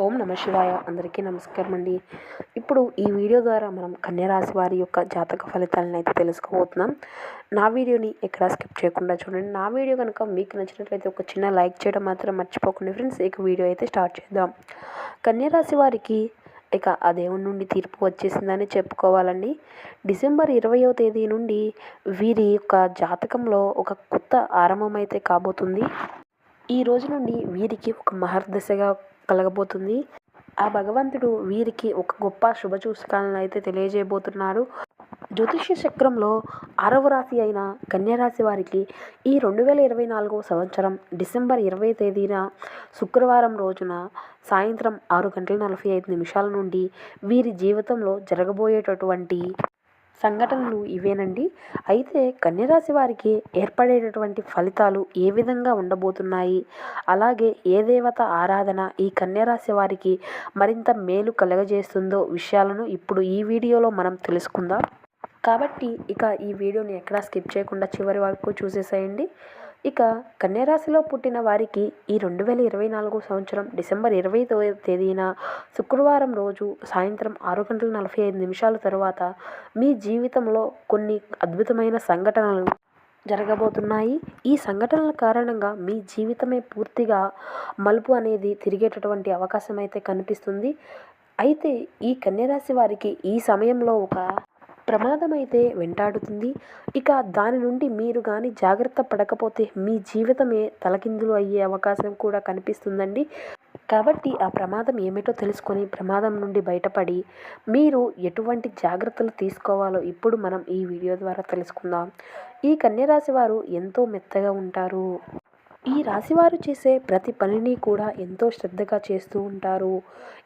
ఓం నమ శివాయ. అందరికీ నమస్కారం అండి ఇప్పుడు ఈ వీడియో ద్వారా మనం కన్యరాశి వారి యొక్క జాతక ఫలితాలను అయితే తెలుసుకోబోతున్నాం. నా వీడియోని ఎక్కడ స్కిప్ చేయకుండా చూడండి. నా వీడియో కనుక మీకు నచ్చినట్లయితే ఒక చిన్న లైక్ చేయడం మాత్రం మర్చిపోకండి ఫ్రెండ్స్. ఇక వీడియో అయితే స్టార్ట్ చేద్దాం. కన్యరాశి వారికి ఇక ఆ దేవుని నుండి తీర్పు వచ్చేసిందని చెప్పుకోవాలండి. డిసెంబర్ ఇరవయో తేదీ నుండి వీరి యొక్క జాతకంలో ఒక కొత్త ఆరంభం అయితే కాబోతుంది. ఈ రోజు నుండి వీరికి ఒక మహర్దశగా కలగబోతుంది. ఆ భగవంతుడు వీరికి ఒక గొప్ప శుభసూచకాలను అయితే తెలియజేయబోతున్నాడు జ్యోతిష్య చక్రంలో ఆరవ రాశి అయిన కన్యారాశి వారికి ఈ రెండు వేల ఇరవై నాలుగవ సంవత్సరం డిసెంబర్ ఇరవై తేదీన శుక్రవారం రోజున సాయంత్రం ఆరు గంటల నలభై ఐదు నిమిషాల నుండి వీరి జీవితంలో జరగబోయేటటువంటి సంఘటనలు ఇవేనండి. అయితే కన్యరాశి వారికి ఏర్పడేటటువంటి ఫలితాలు ఏ విధంగా ఉండబోతున్నాయి? అలాగే ఏ దేవత ఆరాధన ఈ కన్యరాశి వారికి మరింత మేలు కలగజేస్తుందో విషయాలను ఇప్పుడు ఈ వీడియోలో మనం తెలుసుకుందాం. కాబట్టి ఇక ఈ వీడియోని ఎక్కడా స్కిప్ చేయకుండా చివరి వరకు చూసేసేయండి. ఇక కన్యరాశిలో పుట్టిన వారికి ఈ రెండు వేల ఇరవై నాలుగు సంవత్సరం డిసెంబర్ ఇరవై తేదీన శుక్రవారం రోజు సాయంత్రం ఆరు గంటల నలభై ఐదు నిమిషాల తరువాత మీ జీవితంలో కొన్ని అద్భుతమైన సంఘటనలు జరగబోతున్నాయి. ఈ సంఘటనల కారణంగా మీ జీవితమే పూర్తిగా మలుపు అనేది తిరిగేటటువంటి అవకాశం అయితే కనిపిస్తుంది. అయితే ఈ కన్యరాశి వారికి ఈ సమయంలో ఒక ప్రమాదం అయితే వెంటాడుతుంది. ఇక దాని నుండి మీరు కానీ జాగ్రత్త పడకపోతే మీ జీవితమే తలకిందులు అయ్యే అవకాశం కూడా కనిపిస్తుందండి. కాబట్టి ఆ ప్రమాదం ఏమిటో తెలుసుకొని ప్రమాదం నుండి బయటపడి మీరు ఎటువంటి జాగ్రత్తలు తీసుకోవాలో ఇప్పుడు మనం ఈ వీడియో ద్వారా తెలుసుకుందాం. ఈ కన్యరాశి వారు ఎంతో మెత్తగా ఉంటారు. ఈ రాశివారు చేసే ప్రతి పనిని కూడా ఎంతో శ్రద్ధగా చేస్తూ ఉంటారు.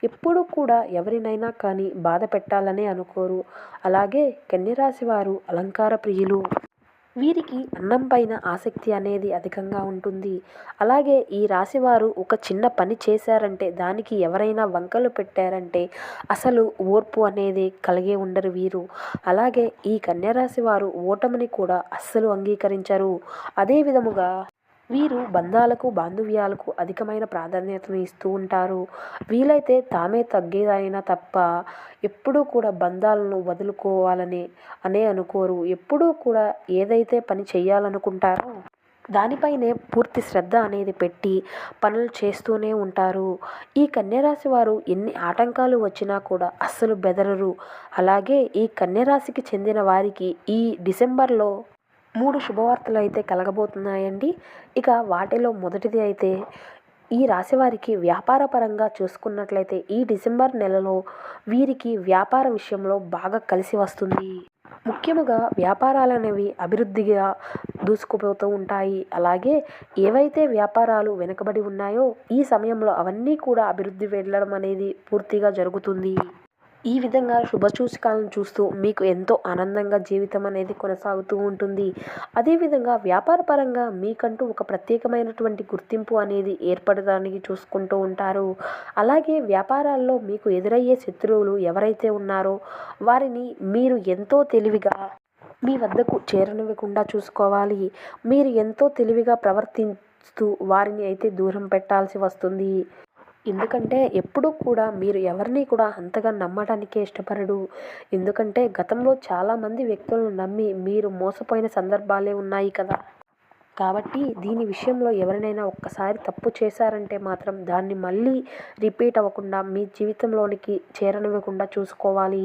ఎప్పుడూ కూడా ఎవరినైనా కానీ బాధ పెట్టాలనే అనుకోరు. అలాగే కన్యరాశి వారు అలంకార ప్రియులు. వీరికి అన్నం పైన ఆసక్తి అనేది అధికంగా ఉంటుంది. అలాగే ఈ రాశివారు ఒక చిన్న పని చేశారంటే దానికి ఎవరైనా వంకలు పెట్టారంటే అసలు ఓర్పు అనేది కలిగే ఉండరు వీరు. అలాగే ఈ కన్యరాశి వారు ఓటమిని కూడా అస్సలు అంగీకరించరు. అదే విధముగా వీరు బంధాలకు బాంధవ్యాలకు అధికమైన ప్రాధాన్యతను ఇస్తూ ఉంటారు. వీలైతే తామే తగ్గేదైనా తప్ప ఎప్పుడూ కూడా బంధాలను వదులుకోవాలని అనే అనుకోరు. ఎప్పుడూ కూడా ఏదైతే పని చేయాలనుకుంటారో దానిపైనే పూర్తి శ్రద్ధ అనేది పెట్టి పనులు చేస్తూనే ఉంటారు. ఈ కన్యరాశి వారు ఎన్ని ఆటంకాలు వచ్చినా కూడా అస్సలు బెదరరు. అలాగే ఈ కన్యరాశికి చెందిన వారికి ఈ డిసెంబర్లో మూడు శుభవార్తలు అయితే కలగబోతున్నాయండి. ఇక వాటిలో మొదటిది అయితే ఈ రాశివారికి వ్యాపార పరంగా చూసుకున్నట్లయితే ఈ డిసెంబర్ నెలలో వీరికి వ్యాపార విషయంలో బాగా కలిసి వస్తుంది. ముఖ్యముగా వ్యాపారాలు అనేవి అభివృద్ధిగా దూసుకుపోతూ ఉంటాయి. అలాగే ఏవైతే వ్యాపారాలు వెనుకబడి ఉన్నాయో ఈ సమయంలో అవన్నీ కూడా అభివృద్ధి వెళ్ళడం అనేది పూర్తిగా జరుగుతుంది. ఈ విధంగా శుభసూచకాలను చూస్తూ మీకు ఎంతో ఆనందంగా జీవితం అనేది కొనసాగుతూ ఉంటుంది. అదేవిధంగా వ్యాపారపరంగా మీకంటూ ఒక ప్రత్యేకమైనటువంటి గుర్తింపు అనేది ఏర్పడడానికి చూసుకుంటూ ఉంటారు. అలాగే వ్యాపారాల్లో మీకు ఎదురయ్యే శత్రువులు ఎవరైతే ఉన్నారో వారిని మీరు ఎంతో తెలివిగా మీ వద్దకు చేరనివ్వకుండా చూసుకోవాలి. మీరు ఎంతో తెలివిగా ప్రవర్తిస్తూ వారిని అయితే దూరం పెట్టాల్సి వస్తుంది. ఎందుకంటే ఎప్పుడూ కూడా మీరు ఎవరిని కూడా అంతగా నమ్మడానికే ఇష్టపడడు ఎందుకంటే గతంలో చాలామంది వ్యక్తులను నమ్మి మీరు మోసపోయిన సందర్భాలే ఉన్నాయి కదా. కాబట్టి దీని విషయంలో ఎవరినైనా ఒక్కసారి తప్పు చేశారంటే మాత్రం దాన్ని మళ్ళీ రిపీట్ అవ్వకుండా మీ జీవితంలోనికి చేరనివ్వకుండా చూసుకోవాలి.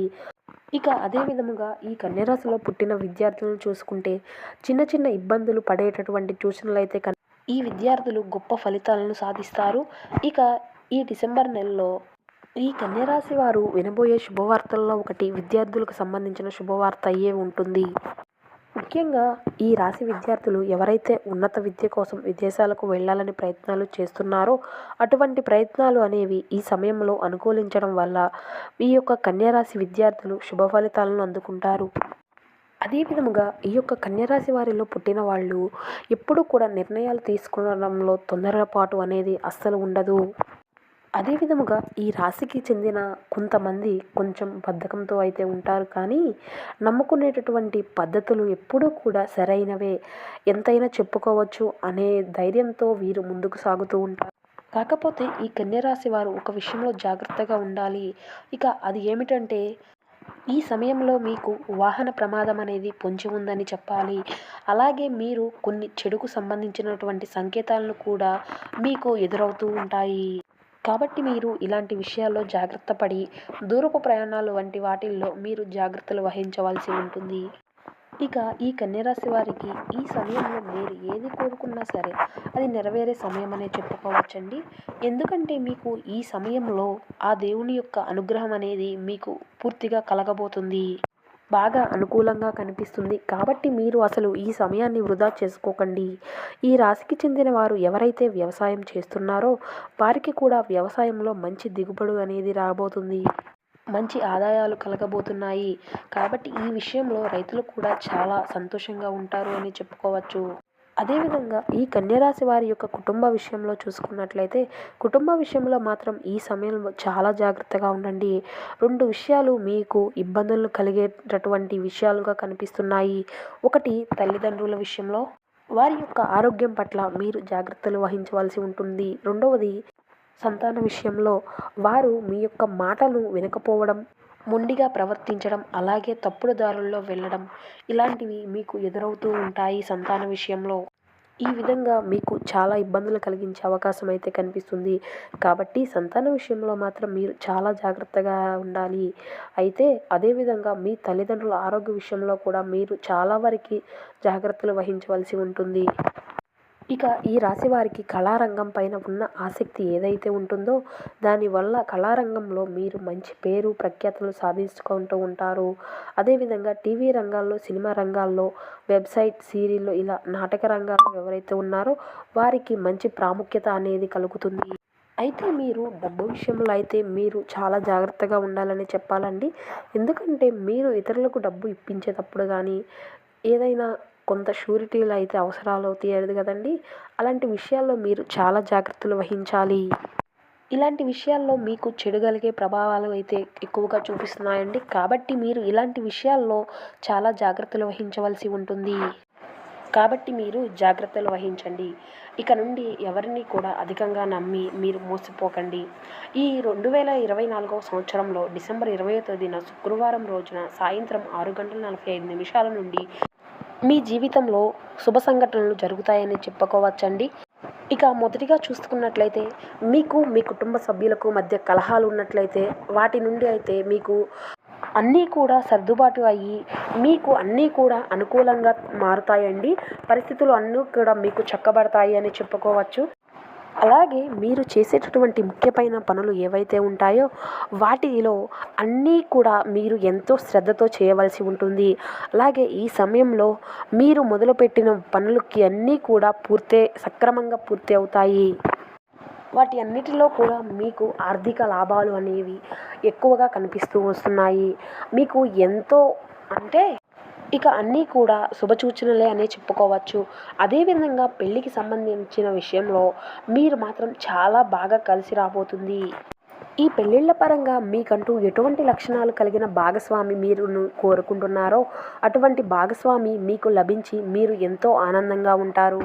ఇక అదే విధముగా ఈ కన్యరాశిలో పుట్టిన విద్యార్థులను చూసుకుంటే చిన్న చిన్న ఇబ్బందులు పడేటటువంటి ట్యూషన్లు అయితే కన్ ఈ విద్యార్థులు గొప్ప ఫలితాలను సాధిస్తారు. ఇక ఈ డిసెంబర్ నెలలో ఈ కన్యరాశి వారు వినబోయే శుభవార్తల్లో ఒకటి విద్యార్థులకు సంబంధించిన శుభవార్త అయ్యే ఉంటుంది. ముఖ్యంగా ఈ రాశి విద్యార్థులు ఎవరైతే ఉన్నత విద్య కోసం విదేశాలకు వెళ్ళాలని ప్రయత్నాలు చేస్తున్నారో అటువంటి ప్రయత్నాలు అనేవి ఈ సమయంలో అనుకూలించడం వల్ల ఈ యొక్క కన్యరాశి విద్యార్థులు శుభ ఫలితాలను అందుకుంటారు. అదే విధముగా ఈ యొక్క కన్యరాశి వారిలో పుట్టిన వాళ్ళు ఎప్పుడూ కూడా నిర్ణయాలు తీసుకోవడంలో తొందరపాటు అనేది అస్సలు ఉండదు. అదే విధముగా ఈ రాశికి చెందిన కొంతమంది కొంచెం బద్ధకంతో అయితే ఉంటారు. కానీ నమ్ముకునేటటువంటి పద్ధతులు ఎప్పుడూ కూడా సరైనవే. ఎంతైనా చెప్పుకోవచ్చు అనే ధైర్యంతో వీరు ముందుకు సాగుతూ ఉంటారు. కాకపోతే ఈ కన్యరాశి వారు ఒక విషయంలో జాగ్రత్తగా ఉండాలి. ఇక అది ఏమిటంటే ఈ సమయంలో మీకు వాహన ప్రమాదం అనేది పొంచి ఉందని చెప్పాలి. అలాగే మీరు కొన్ని చెడుకు సంబంధించినటువంటి సంకేతాలను కూడా మీకు ఎదురవుతూ ఉంటాయి. కాబట్టి మీరు ఇలాంటి విషయాల్లో జాగ్రత్త పడి దూరపు ప్రయాణాలు వంటి వాటిల్లో మీరు జాగ్రత్తలు వహించవలసి ఉంటుంది. ఇక ఈ కన్యరాశి వారికి ఈ సమయంలో మీరు ఏది కోరుకున్నా సరే అది నెరవేరే సమయం అనే చెప్పుకోవచ్చండి. ఎందుకంటే మీకు ఈ సమయంలో ఆ దేవుని యొక్క అనుగ్రహం అనేది మీకు పూర్తిగా కలగబోతుంది. బాగా అనుకూలంగా కనిపిస్తుంది. కాబట్టి మీరు అసలు ఈ సమయాన్ని వృధా చేసుకోకండి. ఈ రాశికి చెందిన వారు ఎవరైతే వ్యవసాయం చేస్తున్నారో వారికి కూడా వ్యవసాయంలో మంచి దిగుబడి అనేది రాబోతుంది. మంచి ఆదాయాలు కలగబోతున్నాయి. కాబట్టి ఈ విషయంలో రైతులు కూడా చాలా సంతోషంగా ఉంటారు అని చెప్పుకోవచ్చు. అదేవిధంగా ఈ కన్యరాశి వారి యొక్క కుటుంబ విషయంలో చూసుకున్నట్లయితే కుటుంబ విషయంలో మాత్రం ఈ సమయంలో చాలా జాగ్రత్తగా ఉండండి. రెండు విషయాలు మీకు ఇబ్బందులు కలిగేటటువంటి విషయాలుగా కనిపిస్తున్నాయి. ఒకటి తల్లిదండ్రుల విషయంలో వారి యొక్క ఆరోగ్యం పట్ల మీరు జాగ్రత్తలు వహించవలసి ఉంటుంది. రెండవది సంతాన విషయంలో వారు మీ యొక్క మాటలు వినకపోవడం మొండిగా ప్రవర్తించడం అలాగే తప్పుడు దారుల్లో వెళ్ళడం ఇలాంటివి మీకు ఎదురవుతూ ఉంటాయి సంతాన విషయంలో. ఈ విధంగా మీకు చాలా ఇబ్బందులు కలిగించే అవకాశం అయితే కనిపిస్తుంది. కాబట్టి సంతాన విషయంలో మాత్రం మీరు చాలా జాగ్రత్తగా ఉండాలి. అయితే అదేవిధంగా మీ తల్లిదండ్రుల ఆరోగ్య విషయంలో కూడా మీరు చాలా వరకు జాగ్రత్తలు వహించవలసి ఉంటుంది. ఇక ఈ రాశి వారికి కళారంగం పైన ఉన్న ఆసక్తి ఏదైతే ఉంటుందో దానివల్ల కళారంగంలో మీరు మంచి పేరు ప్రఖ్యాతులు సాధించుకుంటూ ఉంటారు. అదేవిధంగా టీవీ రంగాల్లో సినిమా రంగాల్లో వెబ్సైట్ సీరియల్లో ఇలా నాటక రంగాల్లో ఎవరైతే ఉన్నారో వారికి మంచి ప్రాముఖ్యత అనేది కలుగుతుంది. అయితే మీరు డబ్బు విషయంలో అయితే మీరు చాలా జాగ్రత్తగా ఉండాలని చెప్పాలండి. ఎందుకంటే మీరు ఇతరులకు డబ్బు ఇప్పించేటప్పుడు కానీ ఏదైనా కొంత షూరిటీలు అయితే అవసరాలు అవుతాయి కదండి? అలాంటి విషయాల్లో మీరు చాలా జాగ్రత్తలు వహించాలి. ఇలాంటి విషయాల్లో మీకు చెడు కలిగే ప్రభావాలు అయితే ఎక్కువగా చూపిస్తున్నాయండి. కాబట్టి మీరు ఇలాంటి విషయాల్లో చాలా జాగ్రత్తలు వహించవలసి ఉంటుంది. కాబట్టి మీరు జాగ్రత్తలు వహించండి. ఇక నుండి ఎవరిని కూడా అధికంగా నమ్మి మీరు మోసపోకండి. ఈ రెండు వేల ఇరవై నాలుగవ సంవత్సరంలో డిసెంబర్ ఇరవయో తేదీన శుక్రవారం రోజున సాయంత్రం ఆరు గంటల నలభై ఐదు నిమిషాల నుండి మీ జీవితంలో శుభ సంఘటనలు జరుగుతాయని చెప్పుకోవచ్చండి. ఇక మొదటిగా చూసుకున్నట్లయితే మీకు మీ కుటుంబ సభ్యులకు మధ్య కలహాలు ఉన్నట్లయితే వాటి నుండి అయితే మీకు అన్నీ కూడా సర్దుబాటు అయ్యి మీకు అన్నీ కూడా అనుకూలంగా మారుతాయండి. పరిస్థితులు అన్నీ కూడా మీకు చక్కబడతాయి అని చెప్పుకోవచ్చు. అలాగే మీరు చేసేటటువంటి ముఖ్యమైన పనులు ఏవైతే ఉంటాయో వాటిలో అన్నీ కూడా మీరు ఎంతో శ్రద్ధతో చేయవలసి ఉంటుంది. అలాగే ఈ సమయంలో మీరు మొదలుపెట్టిన పనులకి అన్నీ కూడా పూర్తే సక్రమంగా పూర్తి అవుతాయి. వాటి అన్నిటిలో కూడా మీకు ఆర్థిక లాభాలు అనేవి ఎక్కువగా కనిపిస్తూ వస్తున్నాయి. మీకు ఎంతో అంటే ఇక అన్నీ కూడా శుభసూచనలే అనే చెప్పుకోవచ్చు. అదేవిధంగా పెళ్ళికి సంబంధించిన విషయంలో మీరు మాత్రం చాలా బాగా కలిసి రాబోతుంది. ఈ పెళ్ళిళ్ళ పరంగా మీకంటూ ఎటువంటి లక్షణాలు కలిగిన భాగస్వామి మీరు కోరుకుంటున్నారో అటువంటి భాగస్వామి మీకు లభించి మీరు ఎంతో ఆనందంగా ఉంటారు.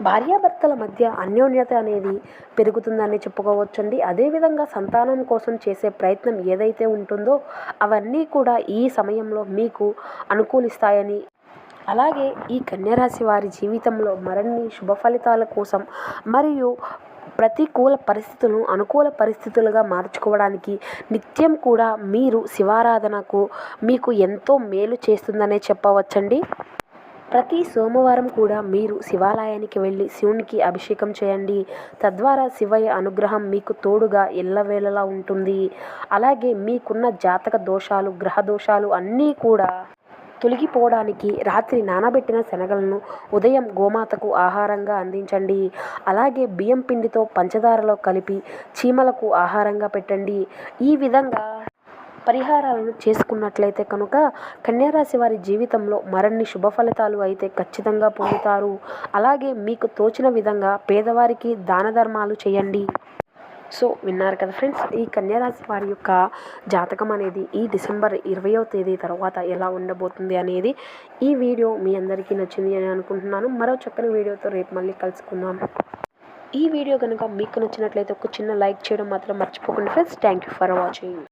భార్యాభర్తల మధ్య అన్యోన్యత అనేది పెరుగుతుందని చెప్పుకోవచ్చండి. అదేవిధంగా సంతానం కోసం చేసే ప్రయత్నం ఏదైతే ఉంటుందో అవన్నీ కూడా ఈ సమయంలో మీకు అనుకూలిస్తాయని. అలాగే ఈ కన్యరాశి వారి జీవితంలో మరిన్ని శుభ ఫలితాల కోసం మరియు ప్రతికూల పరిస్థితులను అనుకూల పరిస్థితులుగా మార్చుకోవడానికి నిత్యం కూడా మీరు శివారాధనకు మీకు ఎంతో మేలు చేస్తుందనే చెప్పవచ్చండి. ప్రతి సోమవారం కూడా మీరు శివాలయానికి వెళ్ళి శివునికి అభిషేకం చేయండి. తద్వారా శివయ్య అనుగ్రహం మీకు తోడుగా ఎల్లవేళలా ఉంటుంది. అలాగే మీకున్న జాతక దోషాలు గ్రహ దోషాలు అన్నీ కూడా తొలగిపోవడానికి రాత్రి నానబెట్టిన శనగలను ఉదయం గోమాతకు ఆహారంగా అందించండి. అలాగే బియ్యం పిండితో పంచదారలో కలిపి చీమలకు ఆహారంగా పెట్టండి. ఈ విధంగా పరిహారాలను చేసుకున్నట్లయితే కనుక కన్యారాశి వారి జీవితంలో మరిన్ని శుభ ఫలితాలు అయితే ఖచ్చితంగా పొందుతారు. అలాగే మీకు తోచిన విధంగా పేదవారికి దాన ధర్మాలు చేయండి. సో విన్నారు కదా ఫ్రెండ్స్ ఈ కన్యారాశి వారి యొక్క జాతకం అనేది ఈ డిసెంబర్ ఇరవయో తేదీ తర్వాత ఎలా ఉండబోతుంది అనేది ఈ వీడియో మీ అందరికీ నచ్చింది అని అనుకుంటున్నాను. మరో చక్కని వీడియోతో రేపు మళ్ళీ కలుసుకుందాం. ఈ వీడియో కనుక మీకు నచ్చినట్లయితే ఒక చిన్న లైక్ చేయడం మాత్రం మర్చిపోకండి friends. Thank you for watching